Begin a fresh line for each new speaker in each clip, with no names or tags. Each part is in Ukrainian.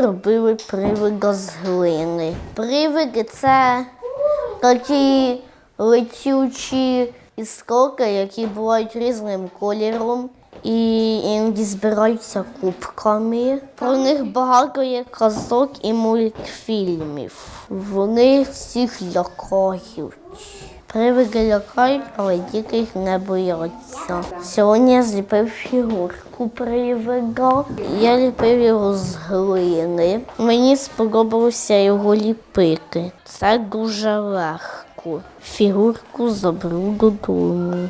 робили привида з глини. Привиди це такі летючі іскорки, які бувають різним кольором. І іноді збираються кубками. Про них багато є казок і мультфільмів. Вони всіх лякають. Привиди лякають, але діти їх не бояться. Сьогодні я зліпив фігурку привида. Я ліпив його з глини. Мені сподобалося його ліпити. Це дуже легко. Фігурку заберу додому.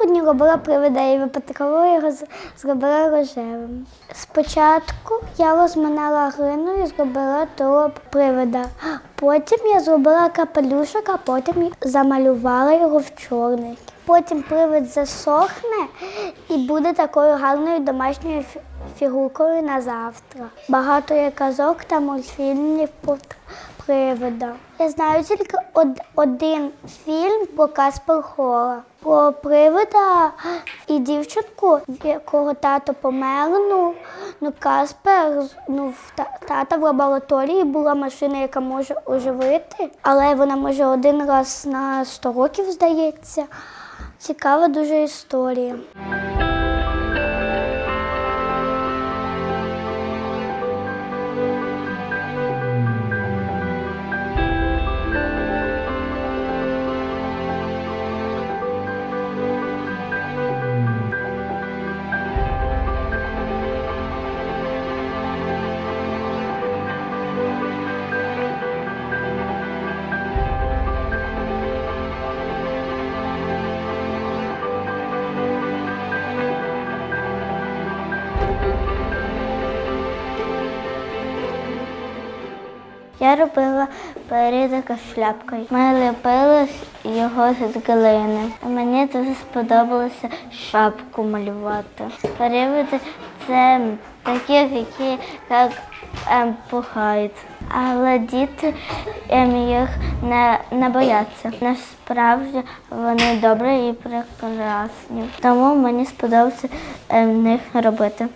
Сьогодні робила привида і випадково його зробила рожевим. Спочатку я розминала глину і зробила того привида. Потім я зробила капелюшок, а потім замалювала його в чорний. Потім привид засохне і буде такою гарною домашньою фі- фігуркою на завтра. Багато є казок та мультфільмів привида. Я знаю тільки од- один фільм про Каспер Хола. Про привида і дівчинку, якого тато помер. Ну, ну Каспер, ну, в та- тата в лабораторії була машина, яка може оживити, але вона може один раз на 100 років, здається. Цікава дуже історія. Я робила передика шляпкою. Ми ліпили його з глини. Мені дуже сподобалося шапку малювати. Переводи це такі, які як ем, пугають. Але діти ем, їх не, не бояться. Насправді вони добрі і прекрасні. Тому мені сподобалося ем, них робити.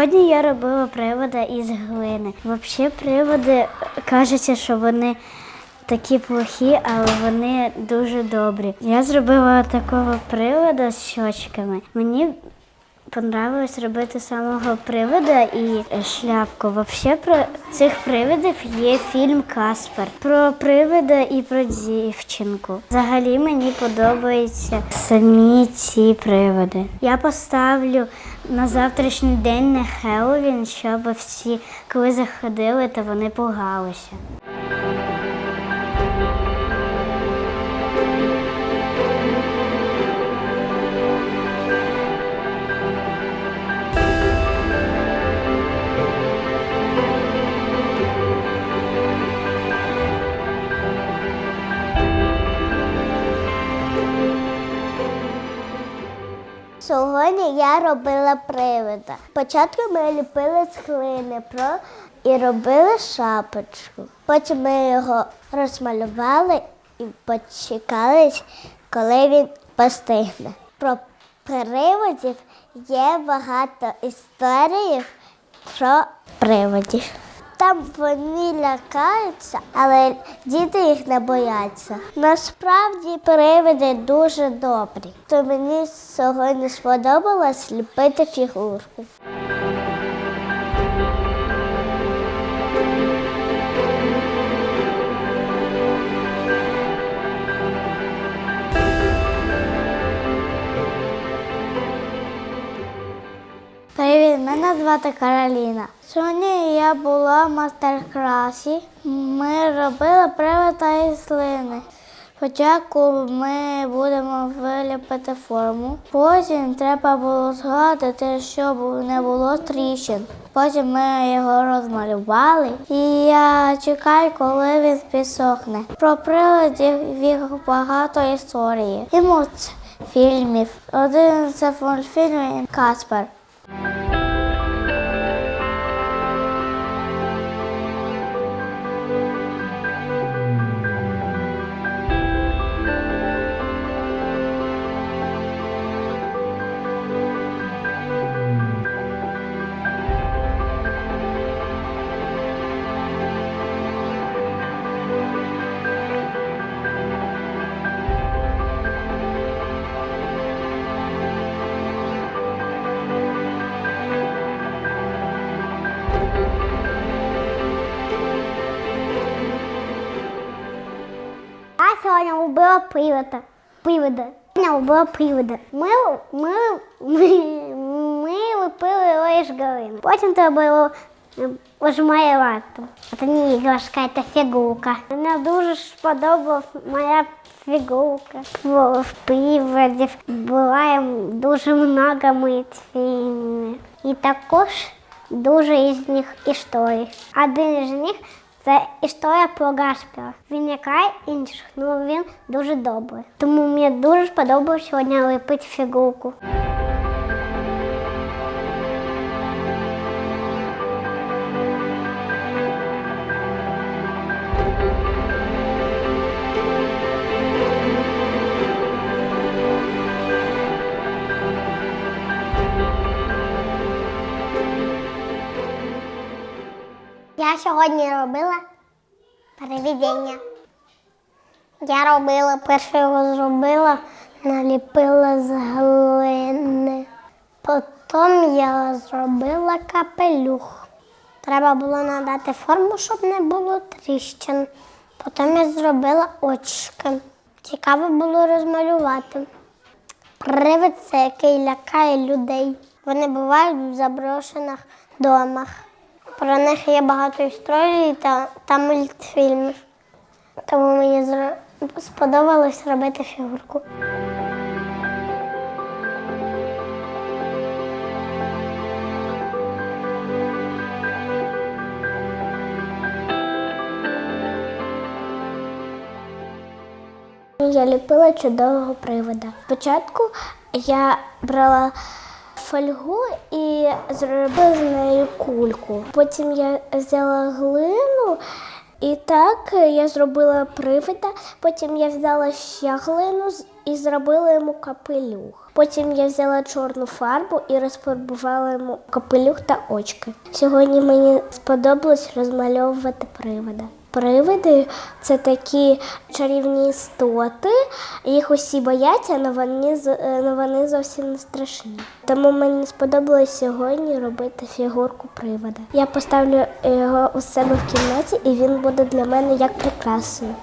Сьогодні я робила привода із глини. Взагалі, приводи кажеться, що вони такі плохі, але вони дуже добрі. Я зробила такого привода з щочками. Мені понравилось робити самого привода і шляпку. Взагалі про цих привидів є фільм Каспер про привида і про дівчинку. Взагалі мені подобаються самі ці приводи. Я поставлю на завтрашній день на Хеллоуін, щоб всі, коли заходили, то вони пугалися. Я робила привида. Спочатку ми ліпили з про і робили шапочку. Потім ми його розмалювали і почекали, коли він постигне. Про приводів є багато історій про привидів. Там вони лякаються, але діти їх не бояться. Насправді привиди дуже добрі. То мені сьогодні сподобалось ліпити фігурку. Мене звати Кароліна. Сьогодні я була в майстер-класі. Ми робили привида із слини. Спочатку ми будемо виліпити форму. Потім треба було згадати, щоб не було тріщин. Потім ми його розмалювали. І я чекаю, коли він підсохне. Про приладів їх багато історії. І мультфільмів. Один це мультфільм Каспер. привода. Привода. Я вбила привода. Ми, ми, ми, ми лепили лиш галину. Потім треба було ожмаювати. Це не іграшка, це фігурка. Мені дуже сподобалась моя фігурка. В в приводі була дуже багато мультфільмів. І також дуже із них історій. Один із них це історія про Гаспера. Він яка інших, але він дуже добрий. Тому мені дуже сподобалось сьогодні лепити фігурку. Сьогодні робила переведення. Я робила, перше його зробила, наліпила з глини. Потім я зробила капелюх. Треба було надати форму, щоб не було тріщин. Потім я зробила очки. Цікаво було розмалювати. Привид це який лякає людей. Вони бувають в заброшених домах. Про них є багато історій та, та мультфільмів. Тому мені зро- сподобалось робити фігурку. Я ліпила чудового привода. Спочатку я брала фольгу і зробила з нею кульку. Потім я взяла глину і так я зробила привида. Потім я взяла ще глину і зробила йому капелюх. Потім я взяла чорну фарбу і розфарбувала йому капелюх та очки. Сьогодні мені сподобалось розмальовувати привида. Привиди це такі чарівні істоти. Їх усі бояться, але вони, е, але вони зовсім не страшні. Тому мені сподобалось сьогодні робити фігурку привида. Я поставлю його у себе в кімнаті, і він буде для мене як прикрасою.